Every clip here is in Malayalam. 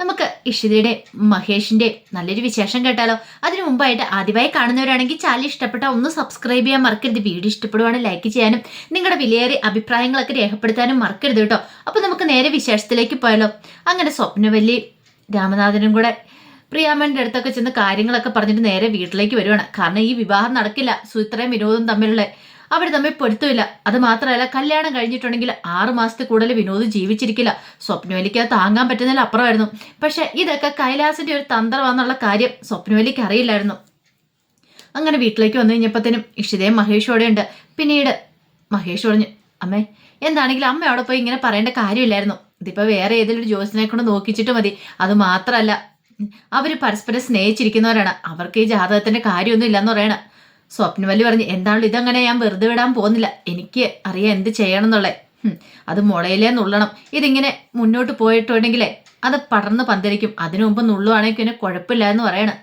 നമുക്ക് ഇഷിതയുടെ മഹേഷിന്റെ നല്ലൊരു വിശേഷം കേട്ടാലോ? അതിനു മുമ്പായിട്ട് ആദ്യമായി കാണുന്നവരാണെങ്കിൽ ചാനൽ ഇഷ്ടപ്പെട്ട ഒന്ന് സബ്സ്ക്രൈബ് ചെയ്യാൻ മറക്കരുത്. വീഡിയോ ഇഷ്ടപ്പെടുവാണ് ലൈക്ക് ചെയ്യാനും നിങ്ങളുടെ വിലയേറിയ അഭിപ്രായങ്ങളൊക്കെ രേഖപ്പെടുത്താനും മറക്കരുത് കേട്ടോ. അപ്പൊ നമുക്ക് നേരെ വിശേഷത്തിലേക്ക് പോയാലോ? അങ്ങനെ സ്വപ്നവല്ലി രാമനാഥനും കൂടെ പ്രിയാമ്മന്റെ അടുത്തൊക്കെ ചെന്ന് കാര്യങ്ങളൊക്കെ പറഞ്ഞിട്ട് നേരെ വീട്ടിലേക്ക് വരുവാണ്. കാരണം ഈ വിവാഹം നടക്കില്ല. സുത്രയും വിനോദം തമ്മിലുള്ള അവർ തമ്മിൽ പൊരുത്തമില്ല. അത് മാത്രമല്ല കല്യാണം കഴിഞ്ഞിട്ടുണ്ടെങ്കിൽ ആറ് മാസത്തിൽ കൂടുതൽ വിനോദം ജീവിച്ചിരിക്കില്ല. സ്വപ്നവലിക്ക് താങ്ങാൻ പറ്റുന്നതിൽ അപ്പുറമായിരുന്നു. പക്ഷെ ഇതൊക്കെ കൈലാസിന്റെ ഒരു തന്ത്രമാണെന്നുള്ള കാര്യം സ്വപ്നവലിക്ക് അറിയില്ലായിരുന്നു. അങ്ങനെ വീട്ടിലേക്ക് വന്നു കഴിഞ്ഞപ്പോഴത്തേനും ഇഷിതയും മഹേഷോടെ ഉണ്ട്. പിന്നീട് മഹേഷ് പറഞ്ഞു അമ്മേ എന്താണെങ്കിലും അമ്മ അവിടെ പോയി ഇങ്ങനെ പറയേണ്ട കാര്യമില്ലായിരുന്നു. ഇതിപ്പോൾ വേറെ ഏതെങ്കിലും ജോസിനെ കൊണ്ട് നോക്കിച്ചിട്ട് മതി. അത് മാത്രമല്ല അവർ പരസ്പരം സ്നേഹിച്ചിരിക്കുന്നവരാണ്. അവർക്ക് ഈ ജാതകത്തിന്റെ കാര്യമൊന്നും ഇല്ലെന്ന് പറയണ. സ്വപ്നവല്ലി പറഞ്ഞു എന്താണല്ലോ ഇതങ്ങനെ ഞാൻ വെറുതെ വിടാൻ പോകുന്നില്ല. എനിക്ക് അറിയാം എന്ത് ചെയ്യണം എന്നുള്ളേ അത് മുളയിലേ നുള്ളണം. ഇതിങ്ങനെ മുന്നോട്ട് പോയിട്ടുണ്ടെങ്കിലേ അത് പടർന്ന് പന്തലിക്കും. അതിനു മുമ്പ് നുള്ളുവാണെങ്കിൽ പിന്നെ കുഴപ്പമില്ല എന്ന് പറയണം.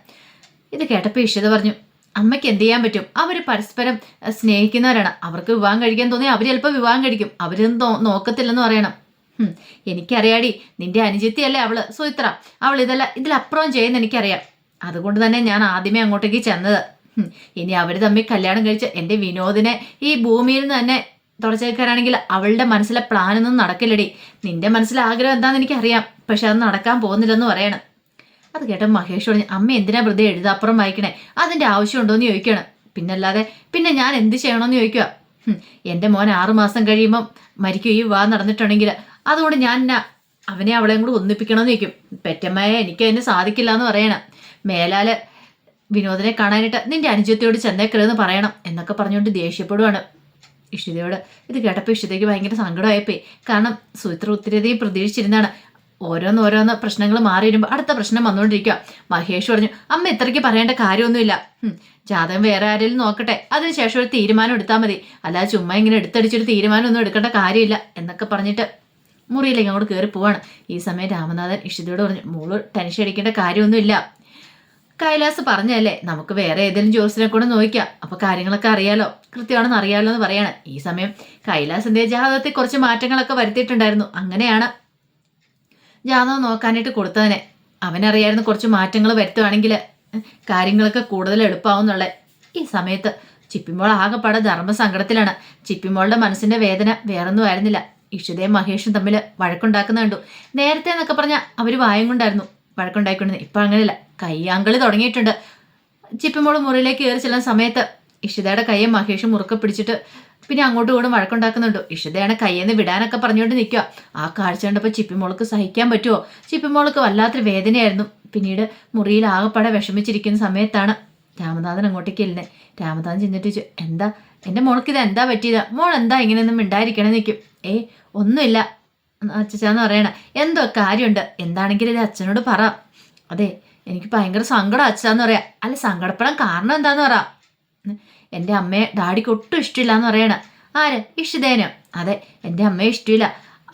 ഇത് കേട്ടപ്പോൾ ഇഷിത പറഞ്ഞു അമ്മയ്ക്ക് എന്ത് ചെയ്യാൻ പറ്റും? അവർ പരസ്പരം സ്നേഹിക്കുന്നവരാണ്. അവർക്ക് വിവാഹം കഴിക്കാൻ തോന്നി അവർ ചിലപ്പോൾ വിവാഹം കഴിക്കും. അവരൊന്നും നോക്കത്തില്ലെന്ന് പറയണം. എനിക്കറിയാടി നിന്റെ അനുജത്തിയല്ലേ അവൾ? സുമിത്ര അവൾ ഇതല്ല ഇതിലപ്പുറം ചെയ്യുന്ന എനിക്കറിയാം. അതുകൊണ്ട് തന്നെ ഞാൻ ആദ്യമേ അങ്ങോട്ടേക്ക് ചെന്നത്. ഇനി അവർ തമ്മിൽ കല്യാണം കഴിച്ച് എന്റെ വിനോദിനെ ഈ ഭൂമിയിൽ നിന്ന് തന്നെ തുടച്ചേക്കാനാണെങ്കിൽ അവളുടെ മനസ്സിലെ പ്ലാനൊന്നും നടക്കില്ലടി. നിന്റെ മനസ്സിലെ ആഗ്രഹം എന്താണെന്ന് എനിക്കറിയാം. പക്ഷെ അത് നടക്കാൻ പോകുന്നില്ലെന്ന് പറയണം. അത് കേട്ട മഹേഷ് പറഞ്ഞു അമ്മ എന്തിനാ വെറുതെ എഴുതാപ്പുറം വായിക്കണേ? അതിന്റെ ആവശ്യമുണ്ടോന്ന് ചോദിക്കണം പിന്നല്ലാതെ പിന്നെ ഞാൻ എന്ത് ചെയ്യണമെന്ന് ചോദിക്കുക? എന്റെ മോൻ ആറുമാസം മരിക്കും. ഈ വാ നടന്നിട്ടുണ്ടെങ്കിൽ അതുകൊണ്ട് ഞാൻ അവനെ അവളെയും കൂടെ ഒന്നിപ്പിക്കണമെന്ന് ചോദിക്കും. പെറ്റമ്മയെ എനിക്ക് അതിന് സാധിക്കില്ല എന്ന് പറയണം. മേലാൽ വിനോദിനെ കാണാനായിട്ട് നിന്റെ അനുജത്തിയോട് ചെന്നേക്കരുതെന്ന് പറയണം എന്നൊക്കെ പറഞ്ഞുകൊണ്ട് ദേഷ്യപ്പെടുവാണ് ഇഷിതയോട് ഇത് കേട്ടപ്പോൾ ഇഷിതയ്ക്ക് ഭയങ്കര സങ്കടമായിപ്പോയി. കാരണം സുമിത്ര ഒത്തിരിയധികം പ്രതീക്ഷിച്ചിരുന്നാണ് ഓരോന്ന് പ്രശ്നങ്ങൾ മാറി വരുമ്പോൾ അടുത്ത പ്രശ്നം വന്നുകൊണ്ടിരിക്കുക മഹേഷ് പറഞ്ഞു അമ്മ ഇത്രയ്ക്ക് പറയേണ്ട കാര്യമൊന്നുമില്ല. ജാതകം വേറെ ആരെങ്കിലും നോക്കട്ടെ. അതിനുശേഷം ഒരു തീരുമാനം എടുത്താൽ മതി. അല്ലാതെ ചുമ്മാ ഇങ്ങനെ എടുത്തടിച്ചൊരു തീരുമാനം ഒന്നും എടുക്കേണ്ട കാര്യമില്ല. എന്നൊക്കെ പറഞ്ഞിട്ട് മുറിയിലേക്ക് അങ്ങോട്ട് കയറി പോവാണ് ഈ സമയം രാമനാഥൻ ഇഷിതയോട് പറഞ്ഞു മോൾ ടെൻഷൻ അടിക്കേണ്ട കാര്യമൊന്നുമില്ല. കൈലാസ് പറഞ്ഞല്ലേ നമുക്ക് വേറെ ഏതെങ്കിലും ജോസിനെ കൂടെ നോക്കാം. അപ്പൊ കാര്യങ്ങളൊക്കെ അറിയാലോ. കൃത്യമാണെന്ന് അറിയാലോ എന്ന് പറയാണ്. ഈ സമയം കൈലാസിന്റെ ജാതകത്തിൽ കുറച്ച് മാറ്റങ്ങളൊക്കെ വരുത്തിയിട്ടുണ്ടായിരുന്നു. അങ്ങനെയാണ് ജാതകം നോക്കാനായിട്ട് കൊടുത്തതിനെ. അവനറിയായിരുന്നു കുറച്ച് മാറ്റങ്ങൾ വരുത്തുവാണെങ്കിൽ കാര്യങ്ങളൊക്കെ കൂടുതൽ എളുപ്പമാവുന്നുള്ള ഈ സമയത്ത് ചിപ്പിമോൾ ആകെപ്പാടെ ധർമ്മസങ്കടത്തിലാണ്. ചിപ്പിമോളുടെ മനസ്സിന്റെ വേദന വേറൊന്നും ആയിരുന്നില്ല. ഇഷിതയും മഹേഷും തമ്മിൽ വഴക്കുണ്ടാക്കുന്ന കണ്ടു നേരത്തെ എന്നൊക്കെ പറഞ്ഞാൽ അവർ വായം കൊണ്ടായിരുന്നു. വഴക്കുണ്ടായിക്കൊണ്ടിരുന്നത് ഇപ്പം അങ്ങനെയല്ല. കയ്യാങ്കളി തുടങ്ങിയിട്ടുണ്ട്. ചിപ്പിമോൾ മുറിയിലേക്ക് കയറി ചെല്ലുന്ന സമയത്ത് ഇഷിതയുടെ കയ്യെ മഹേഷ് മുറുക്കെ പിടിച്ചിട്ട് പിന്നെ അങ്ങോട്ടും ഇങ്ങോട്ടും വഴക്കുണ്ടാക്കുന്നുണ്ട്. ഇഷിതയാണ് കയ്യെന്ന് വിടാനൊക്കെ പറഞ്ഞുകൊണ്ട് നിൽക്കുക. ആ കാഴ്ച കണ്ടപ്പോൾ ചിപ്പിമോൾക്ക് സഹിക്കാൻ പറ്റുമോ ചിപ്പിമോൾക്ക് വല്ലാത്തൊരു വേദനയായിരുന്നു. പിന്നീട് മുറിയിൽ ആകെപ്പാടെ വിഷമിച്ചിരിക്കുന്ന സമയത്താണ് രാമനാഥൻ അങ്ങോട്ടേക്ക് ഇല്ലേ രാമനാഥൻ ചിന്തിട്ട് എന്താ? എന്റെ മോൾക്ക് ഇത് എന്താ പറ്റിയത്? മോൾ എന്താ ഇങ്ങനെയൊന്നും മിണ്ടായിരിക്കണം നിൽക്കും ഏ ഒന്നുമില്ല. അച്ഛച്ചാന്ന് പറയണ എന്തോ കാര്യമുണ്ട് എന്താണെങ്കിലും ഇത് അച്ഛനോട് പറ. അതെ എനിക്ക് ഭയങ്കര സങ്കടം അച്ഛാന്ന് പറയാ അല്ല സങ്കടപ്പെടാൻ കാരണം എന്താന്ന് പറ. എന്റെ അമ്മയെ ഡാഡിക്ക് ഒട്ടും ഇഷ്ടമില്ല എന്ന് പറയണ. ആര്? ഇഷിതേനോ അതെ എന്റെ അമ്മയെ ഇഷ്ടമില്ല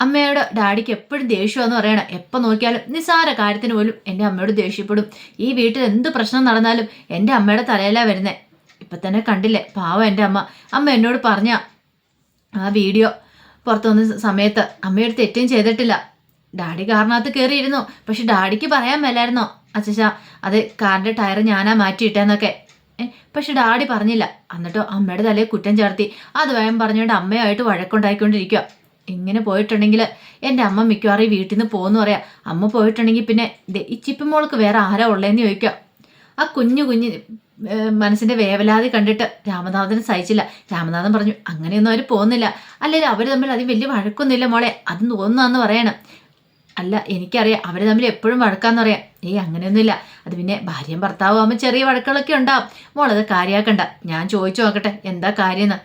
അമ്മയോട് ഡാഡിക്ക് എപ്പോഴും ദേഷ്യമെന്ന് പറയണ. എപ്പോൾ നോക്കിയാലും നിസ്സാര കാര്യത്തിന് പോലും എന്റെ അമ്മയോട് ദേഷ്യപ്പെടും. ഈ വീട്ടിൽ എന്ത് പ്രശ്നം നടന്നാലും എന്റെ അമ്മയുടെ തലയിലാ വരുന്നത് ഇപ്പം തന്നെ കണ്ടില്ലേ പാവം എന്റെ അമ്മ. അമ്മ എന്നോട് പറഞ്ഞ ആ വീഡിയോ പുറത്തു വന്ന സമയത്ത് അമ്മയുടെ തെറ്റും ചെയ്തിട്ടില്ല. ഡാഡി കാറിനകത്ത് കയറിയിരുന്നു. പക്ഷെ ഡാഡിക്ക് പറയാൻ മേലായിരുന്നോ? അച്ഛാ അത് കാറിന്റെ ടയർ ഞാനാ മാറ്റിയിട്ടെന്നൊക്കെ. പക്ഷെ ഡാഡി പറഞ്ഞില്ല. എന്നിട്ടോ അമ്മയുടെ തലയിൽ കുറ്റം ചേർത്തി. അത് വയം പറഞ്ഞുകൊണ്ട് അമ്മയായിട്ട് വഴക്കുണ്ടായിക്കൊണ്ടിരിക്കുക ഇങ്ങനെ പോയിട്ടുണ്ടെങ്കിൽ എന്റെ അമ്മ മിക്കവാറും വീട്ടിൽ നിന്ന് പോകുന്നു പറയാം. അമ്മ പോയിട്ടുണ്ടെങ്കിൽ പിന്നെ ഈ ചിപ്പിമോൾക്ക് വേറെ ആരാ ഉള്ളതെന്ന് ചോദിക്കുക ആ കുഞ്ഞു കുഞ്ഞ് ഏഹ് മനസ്സിന്റെ വേവലാതി കണ്ടിട്ട് രാമനാഥന് സഹിച്ചില്ല. രാമനാഥൻ പറഞ്ഞു അങ്ങനെയൊന്നും അവർ പോകുന്നില്ല. അല്ലെങ്കിൽ അവർ തമ്മിൽ അതിന് വലിയ വഴക്കൊന്നുമില്ല മോളെ. അത് തോന്നുന്നതെന്ന് പറയണം. അല്ല എനിക്കറിയാം. അവർ തമ്മിൽ എപ്പോഴും വഴക്കാന്ന് പറയാം. ഏയ് അങ്ങനെയൊന്നുമില്ല. അത് പിന്നെ ഭാര്യയും ഭർത്താവും ആകുമ്പോൾ ചെറിയ വഴക്കുകളൊക്കെ ഉണ്ടാവും. മോളത് കാര്യമാക്കണ്ട ഞാൻ ചോദിച്ചു നോക്കട്ടെ എന്താ കാര്യമെന്ന്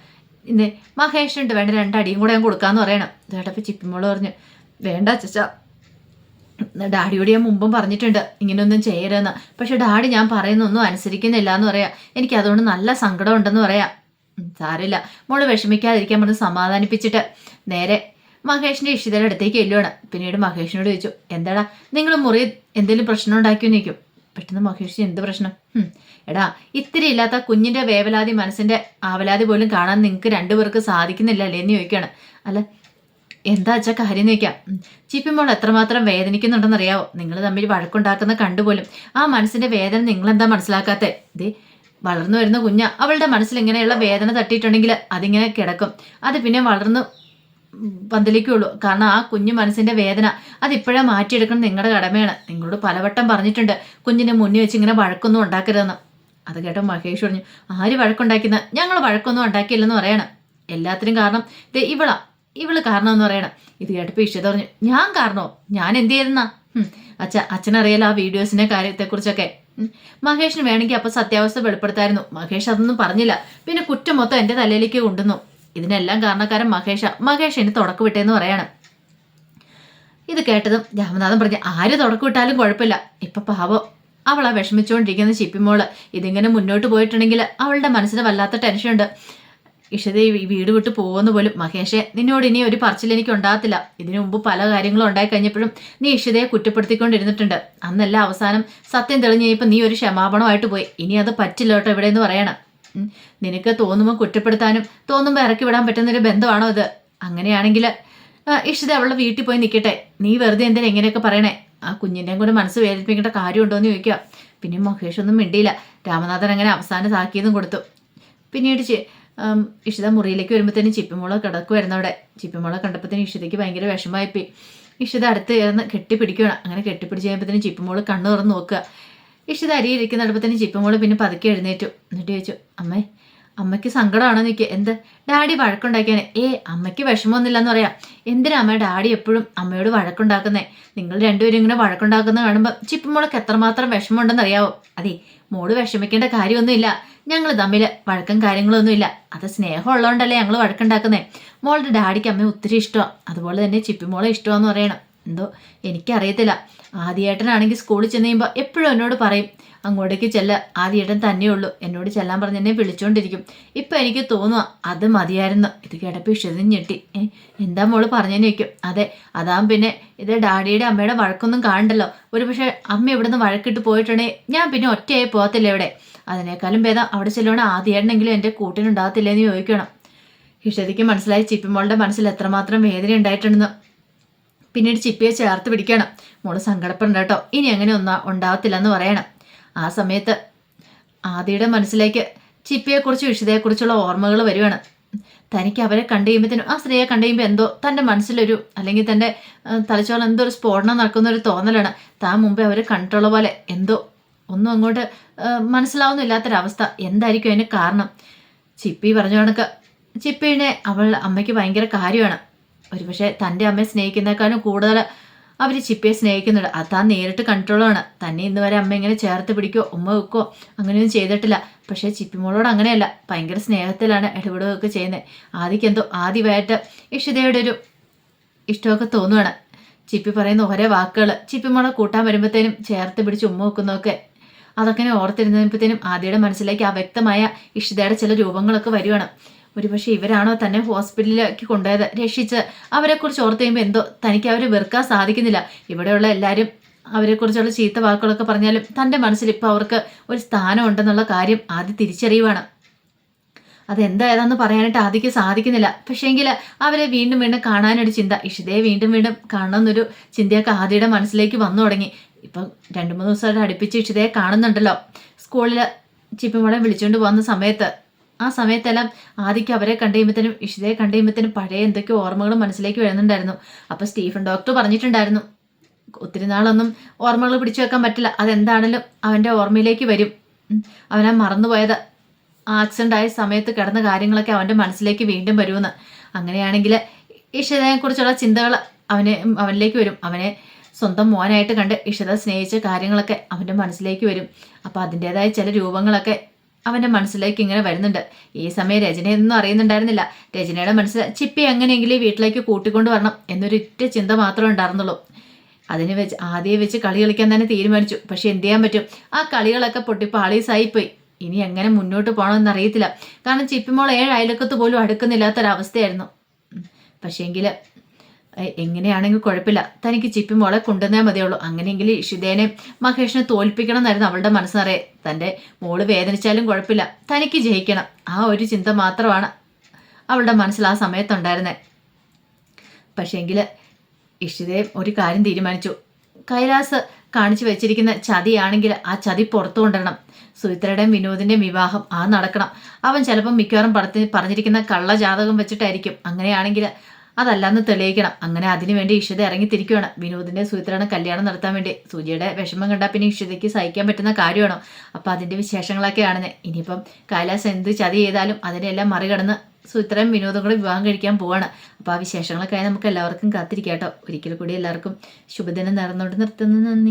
ഇന്ന് മഹേഷിനുണ്ട്. വേണ്ട രണ്ടടിയും കൂടെ ഞാൻ കൊടുക്കാന്ന് പറയണം. ചേട്ടപ്പോൾ ചിപ്പിമോൾ പറഞ്ഞു വേണ്ട അച്ഛച്ച ഡാഡിയോട് ഞാൻ മുമ്പും പറഞ്ഞിട്ടുണ്ട് ഇങ്ങനെയൊന്നും ചെയ്യരുതെന്ന്. പക്ഷെ ഡാഡി ഞാൻ പറയുന്നൊന്നും അനുസരിക്കുന്നില്ല എന്ന് പറയാം. എനിക്ക് അതുകൊണ്ട് നല്ല സങ്കടം ഉണ്ടെന്ന് പറയാം സാരമില്ല. മോൾ വിഷമിക്കാതിരിക്കാൻ പറഞ്ഞ് സമാധാനിപ്പിച്ചിട്ട് നേരെ മഹേഷിന്റെ ഇഷിതയുടെ അടുത്തേക്ക് എല്ലുവാണ് പിന്നീട് മഹേഷിനോട് ചോദിച്ചു എന്താടാ നിങ്ങൾ മുറി എന്തെങ്കിലും പ്രശ്നം ഉണ്ടാക്കിയെന്ന് നിൽക്കും പെട്ടെന്ന് മഹേഷ് എന്ത് പ്രശ്നം? എടാ ഇത്തിരി ഇല്ലാത്ത കുഞ്ഞിന്റെ വേവലാതി മനസ്സിന്റെ ആവലാതി പോലും കാണാൻ നിങ്ങൾക്ക് രണ്ടുപേർക്ക് സാധിക്കുന്നില്ല അല്ലേ എന്ന് ചോദിക്കുകയാണ് അല്ല എന്താ അച്ഛ കാര്യം നോക്കാം ചിപ്പിമോൾ എത്രമാത്രം വേദനിക്കുന്നുണ്ടെന്നറിയാവോ? നിങ്ങൾ തമ്മിൽ വഴക്കുണ്ടാക്കുന്ന കണ്ടുപോലും. ആ മനസ്സിന്റെ വേദന നിങ്ങളെന്താ മനസ്സിലാക്കാത്തെ? ദേ വളർന്നു വരുന്ന കുഞ്ഞ അവളുടെ മനസ്സിൽ ഇങ്ങനെയുള്ള വേദന തട്ടിയിട്ടുണ്ടെങ്കിൽ അതിങ്ങനെ കിടക്കും. അത് പിന്നെ വളർന്നു പന്തലിക്കുള്ളൂ കാരണം ആ കുഞ്ഞു മനസ്സിന്റെ വേദന അതിപ്പോഴേ മാറ്റിയെടുക്കണം നിങ്ങളുടെ കടമയാണ്. നിങ്ങളോട് പലവട്ടം പറഞ്ഞിട്ടുണ്ട് കുഞ്ഞിനെ മുന്നിൽ വെച്ച് ഇങ്ങനെ വഴക്കൊന്നും ഉണ്ടാക്കരുതെന്ന്. അത് കേട്ടോ മഹേഷ് പറഞ്ഞു ആര് വഴക്കുണ്ടാക്കുന്ന ഞങ്ങൾ വഴക്കൊന്നും ഉണ്ടാക്കിയില്ലെന്ന് പറയണം. എല്ലാത്തിനും കാരണം ഇവളാ. ഇവൾ കാരണം എന്ന് പറയണം. ഇത് കേട്ടപ്പോൾ ഇഷ്ടത പറഞ്ഞു ഞാൻ കാരണോ? ഞാൻ എന്ത് ചെയ്തെന്നാ? അച്ഛ അച്ഛനറിയാലോ ആ വീഡിയോസിന്റെ കാര്യത്തെക്കുറിച്ചൊക്കെ. മഹേഷിന് വേണമെങ്കിൽ അപ്പൊ സത്യാവസ്ഥ വെളിപ്പെടുത്തായിരുന്നു. മഹേഷ് അതൊന്നും പറഞ്ഞില്ല. പിന്നെ കുറ്റം മൊത്തം എന്റെ തലയിലേക്ക് കൊണ്ടുവന്നു. ഇതിനെല്ലാം കാരണക്കാരൻ മഹേഷ. മഹേഷ് ഇനി തുടക്കം വിട്ടേന്ന് പറയണം. ഇത് കേട്ടതും രാമനാഥൻ പറഞ്ഞു ആര് തുടക്കം വിട്ടാലും കുഴപ്പമില്ല. ഇപ്പൊ പാവം. അവളാ വിഷമിച്ചുകൊണ്ടിരിക്കുന്ന ചിപ്പിമോൾ. ഇതിങ്ങനെ മുന്നോട്ട് പോയിട്ടുണ്ടെങ്കിൽ അവളുടെ മനസ്സിന് വല്ലാത്ത ടെൻഷനുണ്ട്. ഇഷത ഈ വീട് വിട്ട് പോകുന്ന പോലും മഹേഷെ നിന്നോട് ഇനി ഒരു പറച്ചിൽ എനിക്ക് ഉണ്ടാകത്തില്ല ഇതിനു മുമ്പ് പല കാര്യങ്ങളും ഉണ്ടായി കഴിഞ്ഞപ്പോഴും നീ ഇഷതയെ കുറ്റപ്പെടുത്തിക്കൊണ്ടിരുന്നിട്ടുണ്ട്. അന്നല്ല അവസാനം സത്യം തെളിഞ്ഞ് നീ ഒരു ക്ഷമാപണമായിട്ട് പോയി. ഇനി അത് പറ്റില്ല കേട്ടോ ഇവിടെ എന്ന് പറയണം. നിനക്ക് തോന്നുമ്പോൾ കുറ്റപ്പെടുത്താനും തോന്നുമ്പോൾ ഇറക്കി വിടാൻ പറ്റുന്നൊരു ബന്ധമാണോ ഇത് അങ്ങനെയാണെങ്കിൽ ഇഷിത അവളുടെ വീട്ടിൽ പോയി നിൽക്കട്ടെ. നീ വെറുതെ എന്തിനാ എങ്ങനെയൊക്കെ പറയണേ? ആ കുഞ്ഞിന്റെയും കൂടെ മനസ്സ് വേദനിപ്പിക്കേണ്ട കാര്യമുണ്ടോ എന്ന് ചോദിക്കുക. പിന്നെ മഹേഷ് ഒന്നും മിണ്ടിയില്ല. രാമനാഥൻ അങ്ങനെ അവസാനം സാക്കിയതും കൊടുത്തു. പിന്നീട് ഇഷിത മുറിയിലേക്ക് വരുമ്പോഴത്തേനും ചിപ്പിമോള കിടക്കുമായിരുന്നു അവിടെ. ചിപ്പിമോളെ കണ്ടപ്പോഴത്തേനും ഇഷിതയ്ക്ക് ഭയങ്കര വിഷമമായിപ്പോയി. ഇഷിത അടുത്ത് കയറുന്ന കെട്ടിപ്പിടിക്കുകയാണ് അങ്ങനെ കെട്ടിപ്പിടിച്ച് കഴിയുമ്പോഴത്തേനും ചിപ്പിമോൾ കണ്ണു തുറന്ന് നോക്കുക. ഇഷിത തന്നെ ചിപ്പിമോൾ പിന്നെ പതുക്കെ എഴുന്നേറ്റു. എന്നിട്ട് ചോദിച്ചു അമ്മേ അമ്മയ്ക്ക് സങ്കടമാണോ നിൽക്കുക എന്ത്? ഡാഡി വഴക്കുണ്ടാക്കിയാണ് ഏ അമ്മയ്ക്ക് വിഷമമൊന്നുമില്ലെന്ന് പറയാം. എന്തിനാ അമ്മ ഡാഡി എപ്പോഴും അമ്മയോട് വഴക്കുണ്ടാക്കുന്നേ? നിങ്ങൾ രണ്ടുപേരും ഇങ്ങനെ വഴക്കുണ്ടാക്കുന്നത് കാണുമ്പോൾ ചിപ്പിമോളൊക്കെ എത്രമാത്രം വിഷമമുണ്ടെന്ന് അറിയാവോ അതെ മോൾ വിഷമിക്കേണ്ട കാര്യമൊന്നുമില്ല. ഞങ്ങൾ തമ്മിൽ വഴക്കം കാര്യങ്ങളൊന്നുമില്ല. അത് സ്നേഹം ഉള്ളതുകൊണ്ടല്ലേ ഞങ്ങൾ വഴക്കുണ്ടാക്കുന്നത് മോളുടെ ഡാഡിക്ക് അമ്മയെ ഒത്തിരി ഇഷ്ടമാണ് അതുപോലെ തന്നെ ചിപ്പിമോളെ ഇഷ്ടമാണെന്ന് പറയണം. എന്തോ? എനിക്കറിയത്തില്ല. ആദ്യേട്ടനാണെങ്കിൽ സ്കൂളിൽ ചെന്ന് കഴിയുമ്പോൾ എപ്പോഴും എന്നോട് പറയും അങ്ങോട്ടേക്ക് ചെല്ല. ആദ്യേട്ടൻ തന്നെയുള്ളൂ എന്നോട് ചെല്ലാൻ പറഞ്ഞ് എന്നെ വിളിച്ചുകൊണ്ടിരിക്കും ഇപ്പം എനിക്ക് തോന്നുക അത് മതിയായിരുന്നു. ഇത് കേട്ടപ്പോൾ ഇഷ്ടം ഞെട്ടി. എന്താ മോൾ പറഞ്ഞതിന് വയ്ക്കും അതെ അതാകും പിന്നെ ഇത് ഡാഡിയുടെ അമ്മയുടെ വഴക്കൊന്നും കാണണ്ടല്ലോ. ഒരു പക്ഷേ അമ്മ ഇവിടുന്ന് വഴക്കിട്ട് പോയിട്ടുണ്ടെങ്കിൽ ഞാൻ പിന്നെ ഒറ്റയായി പോകത്തില്ല ഇവിടെ. അതിനേക്കാളും ഭേദം അവിടെ ചെല്ലുകൊണ്ട് ആദ്യേട്ടനെങ്കിലും എന്റെ കൂട്ടിനുണ്ടാകത്തില്ലെന്ന് ചോദിക്കണം. ഇഷതിക്ക് മനസ്സിലായി ചിപ്പിമോളുടെ മനസ്സിൽ എത്രമാത്രം വേദന ഉണ്ടായിട്ടുണ്ടെന്ന്. പിന്നീട് ചിപ്പിയെ ചേർത്ത് പിടിക്കണം. മോൾ സങ്കടപ്പെടണ്ട കേട്ടോ. ഇനി അങ്ങനെ ഒന്നാ ഉണ്ടാവത്തില്ലെന്ന് പറയണം. ആ സമയത്ത് ആദിയുടെ മനസ്സിലേക്ക് ചിപ്പിയെക്കുറിച്ചും ഇഷിതയെക്കുറിച്ചുള്ള ഓർമ്മകൾ വരുവാണ്. തനിക്ക് അവരെ കണ്ടു കഴിയുമ്പോഴത്തേനും ആ സ്ത്രീയെ കണ്ടു കഴിയുമ്പോൾ എന്തോ തന്റെ മനസ്സിലൊരു അല്ലെങ്കിൽ തന്റെ തലച്ചോറിൽ എന്തോ ഒരു സ്ഫോടനം നടക്കുന്ന ഒരു തോന്നലാണ്. താൻ മുമ്പേ അവരെ കണ്ടിട്ടുള്ള പോലെ എന്തോ ഒന്നും അങ്ങോട്ട് മനസ്സിലാവുന്നില്ലാത്തൊരവസ്ഥ. എന്തായിരിക്കും അതിന് കാരണം? ചിപ്പി പറഞ്ഞ കണക്ക്. ചിപ്പിനെ അവൾ അമ്മയ്ക്ക് ഭയങ്കര കാര്യമാണ്. ഒരുപക്ഷെ തന്റെ അമ്മയെ സ്നേഹിക്കുന്നേക്കാളും കൂടുതൽ അവർ ചിപ്പിയെ സ്നേഹിക്കുന്നുണ്ട്. അതാ നേരിട്ട് കൺട്രോളാണ്. തന്നെ ഇന്ന് വരെ അമ്മ ഇങ്ങനെ ചേർത്ത് പിടിക്കോ ഉമ്മ വെക്കോ അങ്ങനെയൊന്നും ചെയ്തിട്ടില്ല. പക്ഷേ ചിപ്പിമോളോട് അങ്ങനെയല്ല. ഭയങ്കര സ്നേഹത്തിലാണ് ഇടപെടുകയൊക്കെ ചെയ്യുന്നത് ആദ്യക്ക് എന്തോ ആദ്യമായിട്ട് ഇഷിതയുടെ ഒരു ഇഷ്ടമൊക്കെ തോന്നുവാണ്. ചിപ്പി പറയുന്ന ഓരോ വാക്കുകൾ ചിപ്പിമോളെ കൂട്ടാൻ വരുമ്പോഴത്തേനും ചേർത്ത് പിടിച്ച് ഉമ്മ വെക്കുന്നതൊക്കെ അതൊക്കെ ഓർത്തിരുന്നപ്പോഴത്തേനും ആദ്യയുടെ മനസ്സിലേക്ക് ആ വ്യക്തമായ ഇഷിതയുടെ ചില രൂപങ്ങളൊക്കെ വരുവാണ്. ഒരുപക്ഷെ ഇവരാണോ തന്നെ ഹോസ്പിറ്റലിലേക്ക് കൊണ്ടുപോയത്? രക്ഷിച്ച് അവരെക്കുറിച്ച് ഓർത്ത് കഴിയുമ്പോൾ എന്തോ തനിക്ക് അവരെ വെറുക്കാൻ സാധിക്കുന്നില്ല. ഇവിടെയുള്ള എല്ലാവരും അവരെക്കുറിച്ചുള്ള ചീത്ത വാക്കുകളൊക്കെ പറഞ്ഞാലും തന്റെ മനസ്സിൽ ഇപ്പോൾ അവർക്ക് ഒരു സ്ഥാനം ഉണ്ടെന്നുള്ള കാര്യം ആദ്യം തിരിച്ചറിയുവാണ്. അതെന്തായതെന്ന് പറയാനായിട്ട് ആദ്യക്ക് സാധിക്കുന്നില്ല. പക്ഷേങ്കിൽ അവരെ വീണ്ടും വീണ്ടും കാണാനൊരു ചിന്ത. ഇഷിതയെ വീണ്ടും വീണ്ടും കാണണമെന്നൊരു ചിന്തയൊക്കെ ആദ്യയുടെ മനസ്സിലേക്ക് വന്നു തുടങ്ങി. ഇപ്പം രണ്ട് മൂന്ന് ദിവസമായിട്ട് അടുപ്പിച്ച് ഇഷിതയെ കാണുന്നുണ്ടല്ലോ. സ്കൂളിൽ ചിപ്പിമോളെ വിളിച്ചുകൊണ്ട് പോകുന്ന സമയത്ത് ആ സമയത്തെല്ലാം ആദ്യക്ക് അവരെ കണ്ടു കഴിയുമ്പോഴത്തേനും ഇഷിതയെ കണ്ടു കഴിയുമ്പോഴത്തേനും പഴയ എന്തൊക്കെയോ ഓർമ്മകൾ മനസ്സിലേക്ക് വരുന്നുണ്ടായിരുന്നു. അപ്പോൾ സ്റ്റീഫൻ ഡോക്ടർ പറഞ്ഞിട്ടുണ്ടായിരുന്നു ഒത്തിരി നാളൊന്നും ഓർമ്മകൾ പിടിച്ചു വെക്കാൻ പറ്റില്ല. അതെന്താണെങ്കിലും അവന്റെ ഓർമ്മയിലേക്ക് വരും. അവനാ മറന്നുപോയത്. ആക്സിഡന്റ് ആയ സമയത്ത് കിടന്ന കാര്യങ്ങളൊക്കെ അവന്റെ മനസ്സിലേക്ക് വീണ്ടും വരുമെന്ന്. അങ്ങനെയാണെങ്കിൽ ഇഷിതയെക്കുറിച്ചുള്ള ചിന്തകൾ അവനെ അവനിലേക്ക് വരും. അവനെ സ്വന്തം മോനായിട്ട് കണ്ട് ഇഷിത സ്നേഹിച്ച കാര്യങ്ങളൊക്കെ അവന്റെ മനസ്സിലേക്ക് വരും. അപ്പോൾ അതിന്റേതായ ചില രൂപങ്ങളൊക്കെ അവന്റെ മനസ്സിലേക്ക് ഇങ്ങനെ വരുന്നുണ്ട്. ഈ സമയം രചനയൊന്നും അറിയുന്നുണ്ടായിരുന്നില്ല. രചനയുടെ മനസ്സിൽ ചിപ്പി എങ്ങനെയെങ്കിലും വീട്ടിലേക്ക് കൂട്ടിക്കൊണ്ടു വരണം എന്നൊരിറ്റ ചിന്ത മാത്രമേ ഉണ്ടായിരുന്നുള്ളൂ. അതിന് വെച്ച് ആദ്യം വെച്ച് കളി കളിക്കാൻ തന്നെ തീരുമാനിച്ചു. പക്ഷെ എന്ത് ചെയ്യാൻ പറ്റും? ആ കളികളൊക്കെ പൊട്ടി പാളീസായിപ്പോയി ഇനി എങ്ങനെ മുന്നോട്ട് പോകണമെന്ന് അറിയത്തില്ല കാരണം ചിപ്പിമോൾ ഏഴ് അയലക്കത്ത് പോലും അടുക്കുന്നില്ലാത്തൊരവസ്ഥയായിരുന്നു. പക്ഷേങ്കിൽ എങ്ങനെയാണെങ്കിൽ കുഴപ്പമില്ല. തനിക്ക് ചിപ്പി മോളെ കൊണ്ടുവന്നേ മതിയുള്ളൂ. അങ്ങനെയെങ്കിൽ ഇഷിതേനെ മഹേഷിനെ തോൽപ്പിക്കണം എന്നായിരുന്നു അവളുടെ മനസ്സറിയെ തന്റെ മോൾ വേദനിച്ചാലും കുഴപ്പമില്ല. തനിക്ക് ജയിക്കണം. ആ ഒരു ചിന്ത മാത്രമാണ് അവളുടെ മനസ്സിൽ ആ സമയത്തുണ്ടായിരുന്നത് പക്ഷേങ്കിൽ ഇഷിതേ ഒരു കാര്യം തീരുമാനിച്ചു. കൈലാസ് കാണിച്ചു വെച്ചിരിക്കുന്ന ചതിയാണെങ്കിൽ ആ ചതി പുറത്തു കൊണ്ടുവരണം. സുമിത്രയുടെയും വിനോദിന്റെയും വിവാഹം ആ നടക്കണം. അവൻ ചിലപ്പം മിക്കവാറും പടത്തിന് പറഞ്ഞിരിക്കുന്ന കള്ള ജാതകം വെച്ചിട്ടായിരിക്കും. അങ്ങനെയാണെങ്കിൽ അതല്ലാന്ന് തെളിയിക്കണം. അങ്ങനെ അതിനു വേണ്ടി ഇഷിത ഇറങ്ങിത്തിരിക്കുകയാണ് വിനോദിന്റെ സുചിത്രയുടെ കല്യാണം നടത്താൻ വേണ്ടി. സൂചിയുടെ വിഷമം കണ്ടാൽ പിന്നെ ഇഷിതയ്ക്ക് സഹിക്കാൻ പറ്റുന്ന കാര്യമാണോ? അപ്പൊ അതിന്റെ വിശേഷങ്ങളൊക്കെയാണ് ഇനിയിപ്പം കൈലാസ് എന്ത് ചതി ചെയ്താലും അതിനെല്ലാം മറികടന്ന് സുചിത്രയും വിനോദം കൂടെ വിവാഹം കഴിക്കാൻ പോവാണ്. അപ്പോൾ ആ വിശേഷങ്ങളൊക്കെ നമുക്ക് എല്ലാവർക്കും കാത്തിരിക്കാം കേട്ടോ. ഒരിക്കൽ കൂടി എല്ലാവർക്കും ശുഭദിനം നേർന്നുകൊണ്ട് നിർത്തുന്നു. നന്ദി.